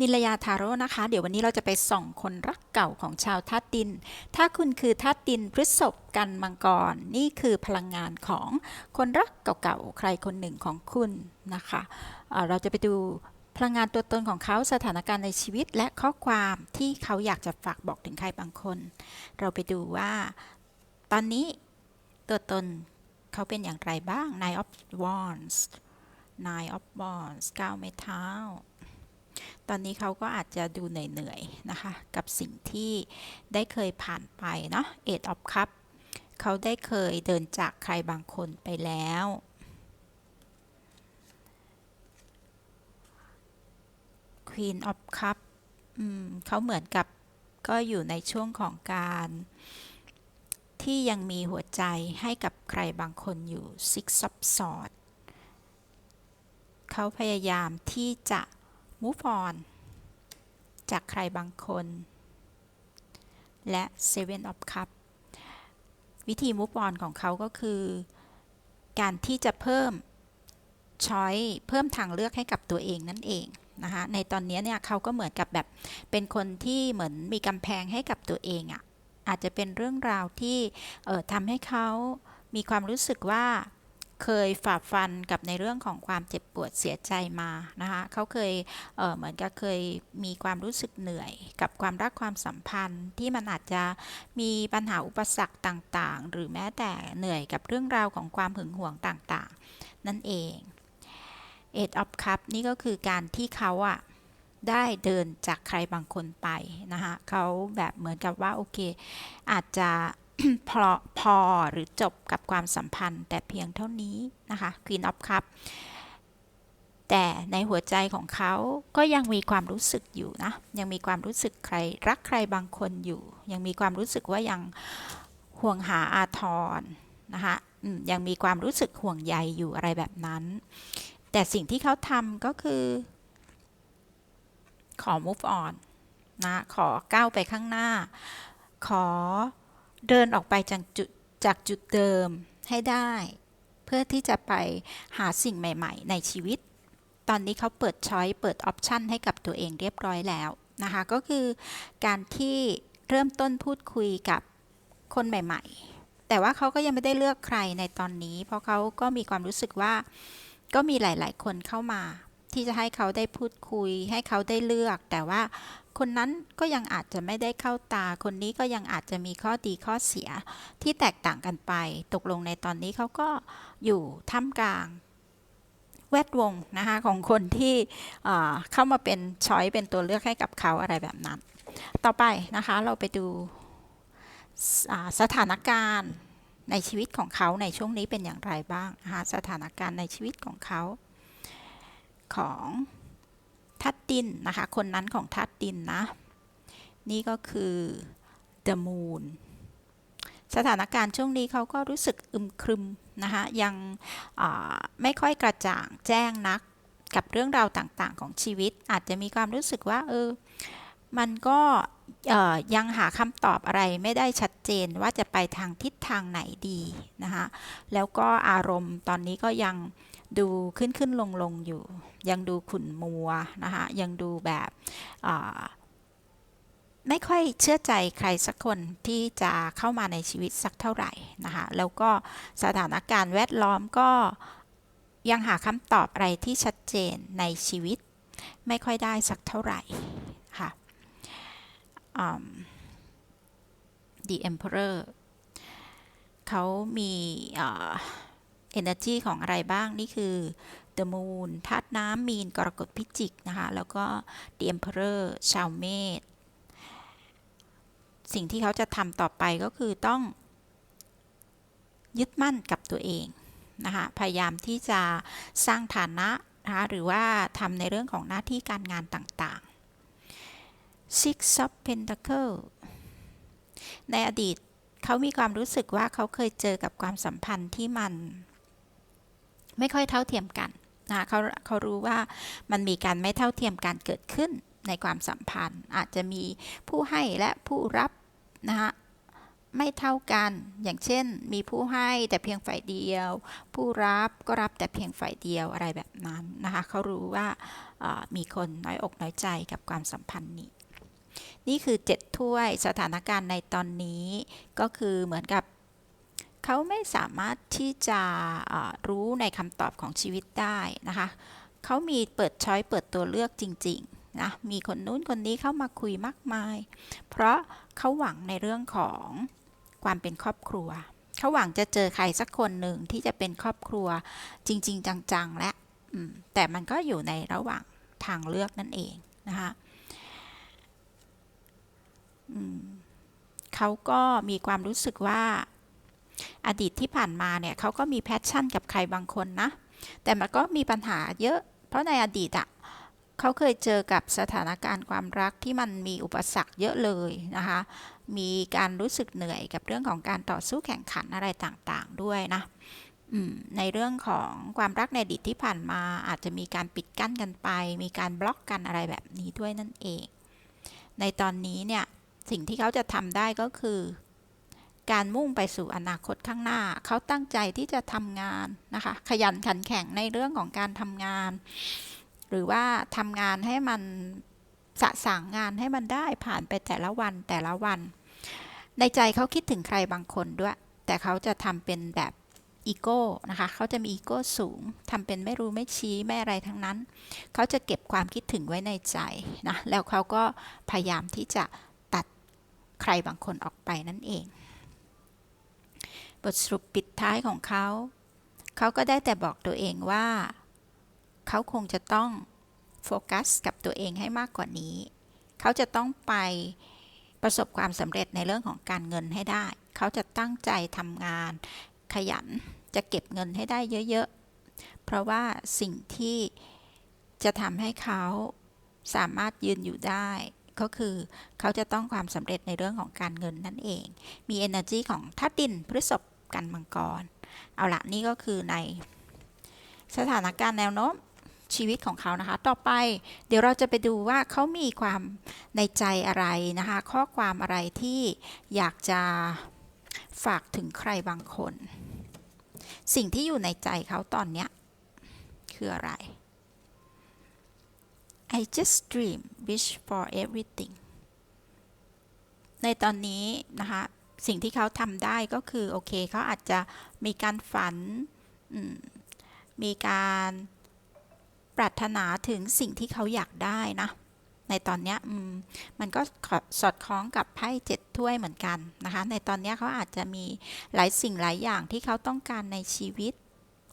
นิลยาทาโร่นะคะ เดี๋ยววันนี้เราจะไปส่องคนรักเก่าของชาวธาตุดิน ถ้าคุณคือธาตุดินพฤษภกันมังกร นี่คือพลังงานของคนรักเก่าๆ ใครคนหนึ่งของคุณนะคะเเราจะไปดูพลังงานตัวตนของเขาสถานการณ์ในชีวิต และข้อความที่เขาอยากจะฝากบอกถึงใครบางคน เราไปดูว่า ตอนนี้ตัวตนเขาเป็นอย่างไรบ้าง Nine of Wands Nine of Wands เก้าไม้เท้า ตอนนี้เขาก็อาจจะดูเหนื่อยๆนะคะ กับสิ่งที่ได้เคยผ่านไปเนาะ Eight of Cup เขาได้เคยเดินจากใครบางคนไปแล้ว Queen of Cup อืมเขาเหมือนกับก็อยู่ในช่วงของการ ที่ยังมีหัวใจให้กับใครบางคนอยู่ Six of Swords เขาพยายามที่จะ move on จากใครบางคน และ Seven of Cup วิธี move on ของเขาก็คือ การที่จะเพิ่มช้อยเพิ่มทางเลือกให้กับตัวเองนั่นเองนะคะในตอนนี้เนี่ยเขาก็เหมือนกับแบบเป็นคนที่เหมือนมีกำแพงให้กับตัวเองอะ่ะอาจจะเป็นเรื่องราวที่เอ่อทำให้เขามีความรู้สึกว่า เคยฝ่าฟันกับในเรื่องของความเจ็บปวดเสียใจมานะคะเขาเคยเเหมือนกับเคยมีความรู้สึกเหนื่อย กับความรักความสัมพันธ์ที่มันอาจจะมีปัญหาอุปสรรคต่างๆ หรือแม้แต่เหนื่อยกับเรื่องราวของความหึงหวงต่างๆ นั่นเอง Eight of Cup นี่ก็คือการที่เขาอะได้เดินจากใครบางคนไปนะคะเขาแบบเหมือนกับว่าโอเค อาจจะ พอพอหรือจบกับความสัมพันธ์ แต่เพียงเท่านี้นะคะ Queen of Cup แต่ในหัวใจของเขาก็ยังมีความรู้สึกอยู่นะ ยังมีความรู้สึกใครรักใครบางคนอยู่ ยังมีความรู้สึกว่ายังห่วงหาอาทรนะคะยังมีความรู้สึกห่วงใยอยู่อะไรแบบนั้น แต่สิ่งที่เขาทำก็คือ ขอ move on นะ ขอก้าวไปข้างหน้า ขอ เดินออกไปจากจุดจากจุดเดิมให้ได้ เพื่อที่จะไปหาสิ่งใหม่ ๆ ในชีวิต ตอนนี้เขาเปิดช้อยเปิดออปชันให้กับตัวเองเรียบร้อยแล้วนะคะ ก็คือการที่เริ่มต้นพูดคุยกับคนใหม่ ๆ แต่ว่าเขาก็ยังไม่ได้เลือกใครในตอนนี้ เพราะเขาก็มีความรู้สึกว่าก็มีหลาย ๆ คนเข้ามา ที่จะให้เขาได้พูดคุย ให้เขาได้เลือก แต่ว่าคนนั้นก็ยังอาจจะไม่ได้เข้าตา คนนี้ก็ยังอาจจะมีข้อดีข้อเสียที่แตกต่างกันไป ตกลงในตอนนี้เขาก็อยู่ท่ามกลางแวดวงนะคะของคนที่เข้ามาเป็นช้อยเป็นตัวเลือกให้กับเขาอะไรแบบนั้น ต่อไปนะคะเราไปดูสถานการณ์ในชีวิตของเขาในช่วงนี้เป็นอย่างไรบ้างนะคะสถานการณ์ในชีวิตของเขา ของทัดดินนะคะ คนนั้นของทัดดินนะ นี่ก็คือ the moon สถานการณ์ช่วงนี้เขาก็รู้สึกอึมครึมนะคะยังไม่ค่อยกระจ่างแจ้งนักกับเรื่องราวต่างๆ ของชีวิต อาจจะมีความรู้สึกว่าเออมันก็ยังหาคำตอบอะไรไม่ได้ชัดเจนว่าจะไปทางทิศทางไหนดีนะคะแล้วก็อารมณ์ตอนนี้ก็ยัง ดูขึ้นขึ้นลงลงอยู่ ยังดูขุ่นมัวนะคะยังดูแบบไม่ค่อยเชื่อใจใครสักคนที่จะเข้ามาในชีวิตสักเท่าไหร่นะคะแล้วก็สถานการณ์แวดล้อมก็ยังหาคำตอบอะไรที่ชัดเจนในชีวิต ไม่ค่อยได้สักเท่าไหร่ค่ะ The Emperor เขามีอ่อ energy ของอะไรบ้างนี่คือ The Moon ธาตุน้ำมีนกรกฎพิจิกนะคะ แล้วก็ The Emperor ชาวเมษสิ่งที่เขาจะทำต่อไปก็คือต้องยึดมั่นกับตัวเองนะคะ พยายามที่จะสร้างฐานะนะคะหรือว่าทำในเรื่องของหน้าที่การงานต่างๆ Six of Pentacle ในอดีตเขามีความรู้สึกว่าเขาเคยเจอกับความสัมพันธ์ที่มัน ไม่ค่อยเท่าเทียมกันนะเขาเขารู้ว่ามันมีการไม่เท่าเทียมกันเกิดขึ้นในความสัมพันธ์ อาจจะมีผู้ให้และผู้รับนะคะไม่เท่ากัน อย่างเช่น มีผู้ให้แต่เพียงฝ่ายเดียว ผู้รับก็รับแต่เพียงฝ่ายเดียวอะไรแบบนั้นนะคะเขารู้ว่ามีคนน้อยอกน้อยใจกับความสัมพันธ์นี้ นี่คือ 7 ถ้วยสถานการณ์ในตอนนี้ ก็คือเหมือนกับ เขาไม่สามารถที่จะรู้ในคำตอบของชีวิตได้นะคะ เขามีเปิดช้อยเปิดตัวเลือกจริงๆนะมีคนนู้นคนนี้เข้ามาคุยมากมาย เพราะเขาหวังในเรื่องของความเป็นครอบครัว เขาหวังจะเจอใครสักคนหนึ่งที่จะเป็นครอบครัวจริง ๆ จังๆ และแต่มันก็อยู่ในระหว่างทางเลือกนั่นเองนะคะเขาก็มีความรู้สึกว่า อดีตที่ผ่านมาเนี่ยเขาก็มีแพชชั่นกับใครบางคนนะ แต่มันก็มีปัญหาเยอะ เพราะในอดีตอะเขาเคยเจอกับสถานการณ์ความรักที่มันมีอุปสรรคเยอะเลยนะคะ มีการรู้สึกเหนื่อยกับเรื่องของการต่อสู้แข่งขันอะไรต่างๆด้วยนะในเรื่องของความรักในอดีตที่ผ่านมาอาจจะมีการปิดกั้นกันไป มีการบล็อกกันอะไรแบบนี้ด้วยนั่นเอง ในตอนนี้เนี่ยสิ่งที่เขาจะทำได้ก็คือ การมุ่งไปสู่อนาคตข้างหน้า เขาตั้งใจที่จะทำงานนะคะ ขยันขันแข็งในเรื่องของการทำงาน หรือว่าทำงานให้มันสะสางงานให้มันได้ผ่านไปแต่ละวันแต่ละวัน ในใจเขาคิดถึงใครบางคนด้วย แต่เขาจะทำเป็นแบบอีโก้นะคะ เขาจะมีอีโก้สูงทำเป็นไม่รู้ไม่ชี้ไม่อะไรทั้งนั้น เขาจะเก็บความคิดถึงไว้ในใจนะ แล้วเขาก็พยายามที่จะตัดใครบางคนออกไปนั่นเอง บทสรุปปิดท้ายของเขา เขาก็ได้แต่บอกตัวเองว่า เขาคงจะต้องโฟกัสกับตัวเองให้มากกว่านี้ เขาจะต้องไปประสบความสำเร็จในเรื่องของการเงินให้ได้ เขาจะตั้งใจทำงาน ขยัน จะเก็บเงินให้ได้เยอะๆ เพราะว่าสิ่งที่จะทำให้เขาสามารถยืนอยู่ได้ ก็คือเขาจะต้องความสำเร็จในเรื่องของการเงินนั่นเอง มี energy ของธาตุดินพฤษภกันมังกร เอาละนี่ก็คือในสถานการณ์แนวโน้มชีวิตของเขานะคะ ต่อไปเดี๋ยวเราจะไปดูว่าเขามีความในใจอะไรนะคะ ข้อความอะไรที่อยากจะฝากถึงใครบางคน สิ่งที่อยู่ในใจเขาตอนเนี้ยคืออะไร I just dream wish for everything ในตอนนี้นะคะ สิ่งที่เขาทำได้ก็คือ โอเคเขาอาจจะมีการฝัน มีการปรารถนาถึงสิ่งที่เขาอยากได้นะ ในตอนนี้มมันก็สอดคล้องกับไพ่เจ็ดถ้วยเหมือนกันนะคะ ในตอนนี้เขาอาจจะมีหลายสิ่งหลายอย่างที่เขาต้องการในชีวิต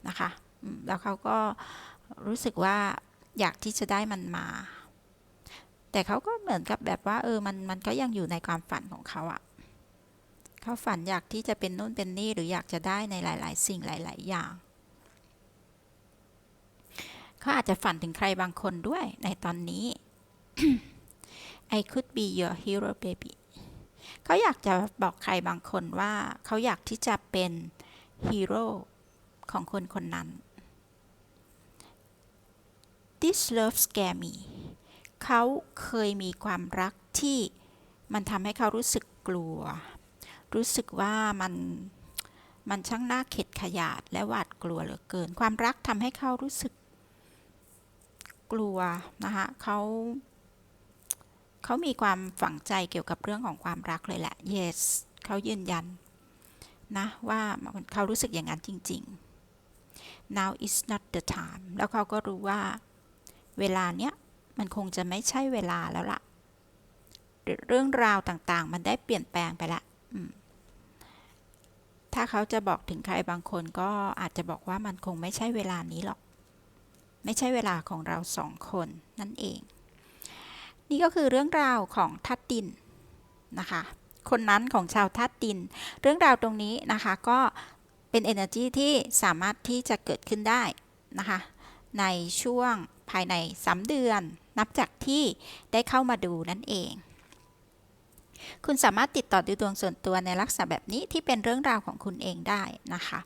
นะคะแล้วเขาก็รู้สึกว่า อยากที่จะได้มันมา แต่เขาก็เหมือนกับแบบว่า เออมันมันก็ยังอยู่ในความฝันของเขาอะเขาฝันอยากที่จะเป็นนู่นเป็นนี่หรืออยากจะได้ในหลาย ๆ สิ่งหลาย ๆ อย่างเขาอาจจะฝันถึงใครบางคนด้วยในตอนนี้ I could be your hero baby เขาอยากจะบอกใครบางคนว่า เขาอยากที่จะเป็นฮีโร่ของคนคนนั้น This love scare me เขาเคยมีความรักที่มันทำให้เขารู้สึกกลัว รู้สึกว่ามันมันช่างน่าเข็ดขยาดและหวาดกลัวเหลือเกิน ความรักทำให้เขารู้สึกกลัวนะคะเขาเขามีความฝังใจเกี่ยวกับเรื่องของความรักเลยแหละ yes เขายืนยันนะว่าเขารู้สึกอย่างนั้นจริง ๆ now is not the time แล้วเขาก็รู้ว่า เวลาเนี้ยมันคงจะไม่ใช่เวลาแล้วล่ะ เรื่องราวต่างๆ มันได้เปลี่ยนแปลงไปละถ้าเขาจะบอกถึงใครบางคนก็อาจจะบอกว่ามันคงไม่ใช่เวลานี้หรอก ไม่ใช่เวลาของเราสองคนนั่นเอง นี่ก็คือเรื่องราวของทัดดินนะคะ คนนั้นของชาวทัดดิน เรื่องราวตรงนี้นะคะก็เป็น energy ที่สามารถที่จะเกิดขึ้นได้นะคะ ในช่วง ภายใน 3 เดือน นับจากที่ได้เข้ามาดูนั่นเอง คุณสามารถติดต่อดูดวงส่วนตัวในลักษณะแบบนี้ที่เป็นเรื่องราวของคุณเองได้นะคะ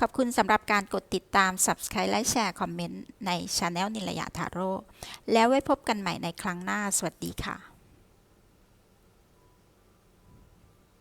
ขอบคุณสำหรับการกดติดตาม Subscribe และแชร์คอมเมนต์ใน Channel นิลยาทาโร่แล้วไว้พบกันใหม่ในครั้งหน้า สวัสดีค่ะ